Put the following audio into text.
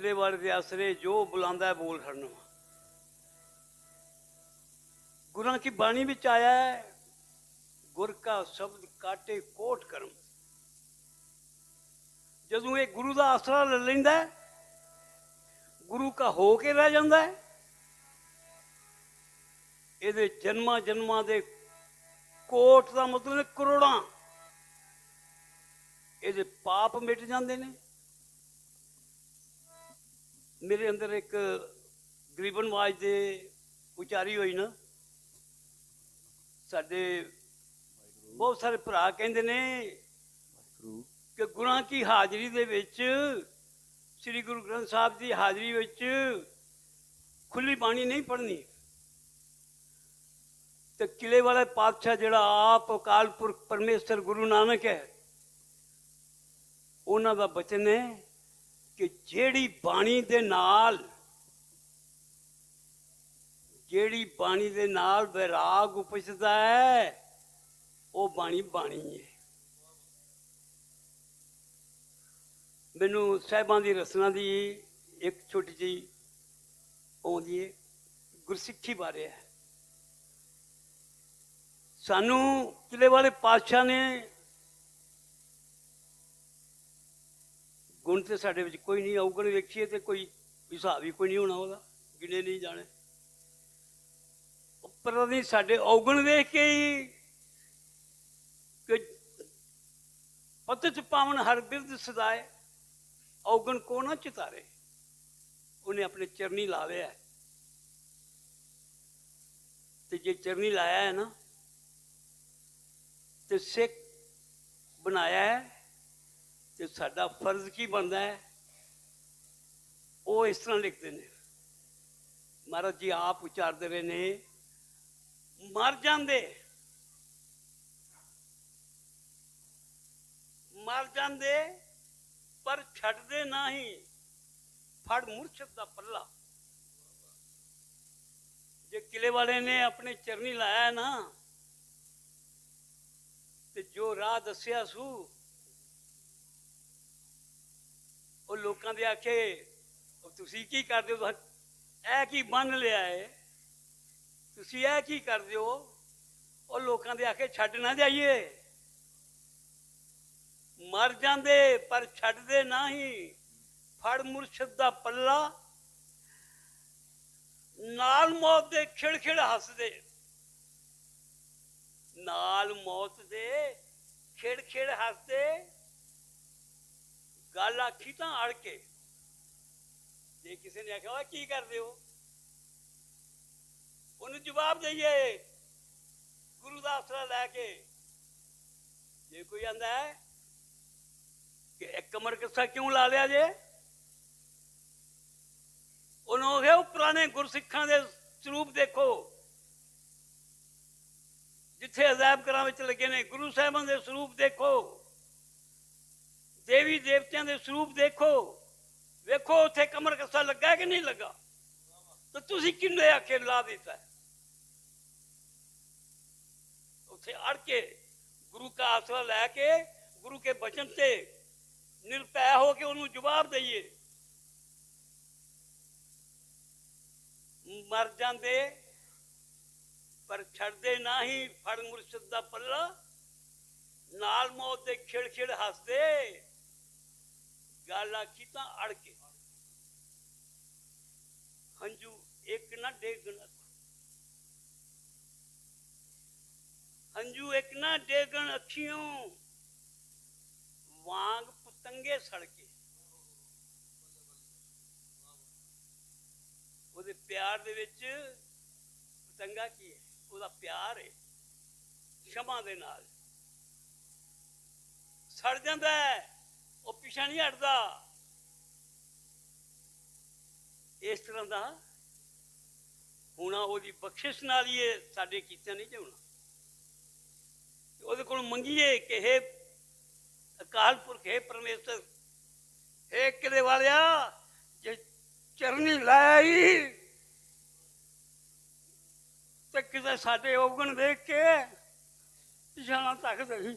ਕਿਲੇ ਵਾਲੇ ਦੇ ਆਸਰੇ ਜੋ ਬੁਲਾਉਂਦਾ ਬੋਲ ਖੜਨਾ ਗੁਰਾਂ ਕੀ ਬਾਣੀ ਵਿੱਚ ਆਇਆ ਹੈ, ਗੁਰ ਕਾ ਸ਼ਬਦ ਕਾਟੇ ਕੋਟ ਕਰਮ। ਜਦੋਂ ਇਹ ਗੁਰੂ ਦਾ ਆਸਰਾ ਲੈ ਲੈਂਦਾ ਹੈ, ਗੁਰੂ ਕਾ ਹੋ ਕੇ ਰਹਿ ਜਾਂਦਾ ਹੈ, ਇਹਦੇ ਜਨਮਾਂ ਜਨਮਾਂ ਦੇ ਕੋਟ ਦਾ ਮਤਲਬ ਕਰੋੜਾਂ। ਇਹਦੇ ਪਾਪ ਮਿਟ ਜਾਂਦੇ ਨੇ। ਮੇਰੇ ਅੰਦਰ ਇੱਕ ਗਰੀਬਨ ਆਵਾਜ਼ ਦੇ ਉਚਾਰੀ ਹੋਈ ਨਾ ਸਾਡੇ ਬਹੁਤ ਸਾਰੇ ਭਰਾ ਕਹਿੰਦੇ ਨੇ ਕਿ ਗੁਰਾਂ ਕੀ ਹਾਜ਼ਰੀ ਦੇ ਵਿੱਚ ਸ੍ਰੀ ਗੁਰੂ ਗ੍ਰੰਥ ਸਾਹਿਬ ਦੀ ਹਾਜ਼ਰੀ ਵਿੱਚ ਖੁੱਲੀ ਬਾਣੀ ਨਹੀਂ ਪੜ੍ਹਨੀ। ਤੇ ਕਿਲੇ ਵਾਲਾ ਪਾਤਸ਼ਾਹ ਜਿਹੜਾ ਆਪ ਅਕਾਲ ਪੁਰਖ ਪਰਮੇਸ਼ਰ ਗੁਰੂ ਨਾਨਕ ਹੈ ਉਹਨਾਂ ਦਾ ਬਚਨ ਹੈ ਕਿ ਜਿਹੜੀ ਬਾਣੀ ਦੇ ਨਾਲ, ਜਿਹੜੀ ਬਾਣੀ ਦੇ ਨਾਲ ਵਿਰਾਗ ਉਪਜਦਾ ਹੈ, ਉਹ ਬਾਣੀ ਬਾਣੀ ਹੈ ਮੈਨੂੰ ਸਾਹਿਬਾਂ ਦੀ ਰਸਨਾ ਦੀ ਇੱਕ ਛੋਟੀ ਜਿਹੀ ਆਉਂਦੀ ਹੈ, ਗੁਰਸਿੱਖੀ ਬਾਰੇ ਹੈ। ਸਾਨੂੰ ਕਿਲੇ ਵਾਲੇ ਪਾਤਸ਼ਾਹ ਨੇ ਗੁਣ ਤੇ ਸਾਡੇ ਵਿੱਚ ਕੋਈ ਨਹੀਂ ਔਗਣ ਵੇਖੀਏ ਤੇ ਕੋਈ ਹਿਸਾਬ ਹੀ ਕੋਈ ਨਹੀਂ ਹੋਣਾ ਉਹਦਾ, ਗਿਣੇ ਨਹੀਂ ਜਾਣੇ ਉੱਪਰ ਨਹੀਂ ਸਾਡੇ ਔਗਣ ਵੇਖ ਕੇ ਹੀ ਕਿ ਪਤਿਤ ਪਾਵਨ ਹਰ ਬਿਰਦ ਸਦਾਏ, ਔਗਣ ਕੋ ਨਾ ਚਿਤਾਰੇ, ਉਹਨੇ ਆਪਣੇ ਚਰਨੀ ਲਾ ਹੈ। ਤੇ ਜੇ ਚਰਨੀ ਲਾਇਆ ਹੈ ਨਾ, ਤੇ ਸਿੱਖ ਬਣਾਇਆ ਹੈ ਤੇ ਸਾਡਾ ਫਰਜ਼ ਕੀ ਬਣਦਾ ਹੈ? ਉਹ ਇਸ ਤਰ੍ਹਾਂ ਲਿਖਦੇ ਨੇ। ਮਹਾਰਾਜ ਜੀ ਆਪ ਉਚਾਰਦੇ ਰਹੇ ਨੇ, ਮਰ ਜਾਂਦੇ। ਮਰ ਜਾਂਦੇ, ਪਰ ਛੱਡਦੇ ਨਹੀਂ ਫੜ ਮੁਰਸ਼ਦ ਦਾ ਪੱਲਾ। ਜੇ ਕਿਲੇ ਵਾਲੇ ਨੇ ਆਪਣੇ ਚਰਨੀ ਲਾਇਆ ਨਾ, ਤੇ ਜੋ ਰਾਹ ਦੱਸਿਆ ਸੂ ਉਹ ਲੋਕਾਂ ਦੇ ਆਖੇ, ਉਹ ਤੁਸੀਂ ਕੀ ਕਰਦੇ ਹੋ? ਇਹ ਕੀ ਬੰਨ ਲਿਆ ਏ? ਤੁਸੀਂ ਇਹ ਕੀ ਕਰਦੇ ਹੋ? ਉਹ ਲੋਕਾਂ ਦੇ ਆਖੇ, ਛੱਡ ਨਾ ਜਾਈਏ। ਮਰ ਜਾਂਦੇ, ਪਰ ਛੱਡਦੇ ਨਹੀਂ। ਫੜ ਮੁਰਸ਼ਦ ਦਾ ਪੱਲਾ। ਨਾਲ ਮੌਤ ਦੇ ਖਿੜਖਿੜ ਹੱਸਦੇ। ਨਾਲ ਮੌਤ ਦੇ ਖਿੜਖਿੜ ਹੱਸਦੇ। ਗੱਲ ਆਖੀ ਤਾਂ ਅੜ ਕੇ। ਜੇ ਕਿਸੇ ਨੇ ਆਖਿਆ, ਓਏ, ਕੀ ਕਰਦੇ ਹੋ? ਉਹਨੂੰ ਜਵਾਬ ਦਈਏ, ਗੁਰੂ ਦਾ ਆਸਰਾ ਲੈ ਕੇ। ਜੇ ਕੋਈ ਆਂਦਾ ਹੈ ਕਿ ਇੱਕ ਕਮਰ ਕਿੱਸਾ ਕਿਉਂ ਲਾ ਲਿਆ ਜੇ? ਉਹਨੂੰ ਉਹ ਉਹ ਪੁਰਾਣੇ ਗੁਰਸਿੱਖਾਂ ਦੇ ਸਰੂਪ ਦੇਖੋ, ਜਿੱਥੇ ਅਜ਼ਾਬ ਕਰਾਂ ਵਿੱਚ ਲੱਗੇ ਨੇ, ਗੁਰੂ ਸਾਹਿਬਾਂ ਦੇ ਸਰੂਪ ਦੇਖੋ। ਦੇਵੀ ਦੇਵਤਿਆਂ ਦੇ ਸਰੂਪ ਦੇਖੋ। ਵੇਖੋ, ਉੱਥੇ ਕਮਰ ਕੱਸਾ ਲੱਗਾ ਕਿ ਨਹੀਂ ਲੱਗਾ? ਤੇ ਤੁਸੀਂ ਕਿੰਨੇ ਆਖੇ ਲਾ ਦਿੱਤਾ ਉੱਥੇ ਅੜ ਕੇ ਗੁਰੂ ਦਾ ਆਸਰਾ ਲੈ ਕੇ, ਗੁਰੂ ਕੇ ਬਚਨ ਤੇ ਨਿਰਪੈ ਹੋ ਕੇ ਉਹਨੂੰ ਜਵਾਬ ਦਈਏ। ਮਰ ਜਾਂਦੇ, ਪਰ ਛੱਡਦੇ ਨਹੀਂ ਫੜ ਮੁਰਸ਼ਦ ਦਾ ਪੱਲਾ। ਨਾਲ ਮੌਤ ਦੇ ਖਿੜ ਖਿੜ ਹੱਸਦੇ। ਗੱਲ ਆਖੀ ਤਾਂ ਅੜ ਕੇ। ਹੰਝੂ ਇੱਕ ਨਾ ਡੇਗਣ ਹੰਝੂ ਇੱਕ ਨਾ ਡੇਗਣ ਅੱਖੀਆਂ ਵਾਂਗ ਪਤੰਗੇ ਸੜਕੇ ਉਹਦੇ ਪਿਆਰ ਦੇ ਵਿੱਚ ਪਤੰਗਾ ਕੀ ਹੈ? ਉਹਦਾ ਪਿਆਰ ਹੈ। ਸ਼ਮਾ ਦੇ ਨਾਲ। ਸੜ ਜਾਂਦਾ ਹੈ। ਉਹ ਪਿਛਾ ਨਹੀਂ ਹਟਦਾ। ਇਸ ਤਰ੍ਹਾਂ ਦਾ ਹੋਣਾ ਉਹਦੀ ਬਖਸ਼ਿਸ਼ ਨਾਲ ਹੀ ਸਾਡੇ ਕੀਤੇ ਨਹੀਂ ਜਾਉਣਾ। ਉਹਦੇ ਕੋਲ ਮੰਗੀਏ ਕਿ ਹੈ ਅਕਾਲ ਪੁਰਖ, ਹੈ ਪਰਮੇਸ਼ਰ, ਹੈ ਕਿਲੇ ਵਾਲਿਆ, ਜੇ ਚਰਨੀ ਲਾਈ ਤੇ ਕਿਤੇ ਸਾਡੇ ਔਗਣ ਦੇਖ ਕੇ ਪਿਛਾਣਾ ਤੱਕਦੇ ਸੀ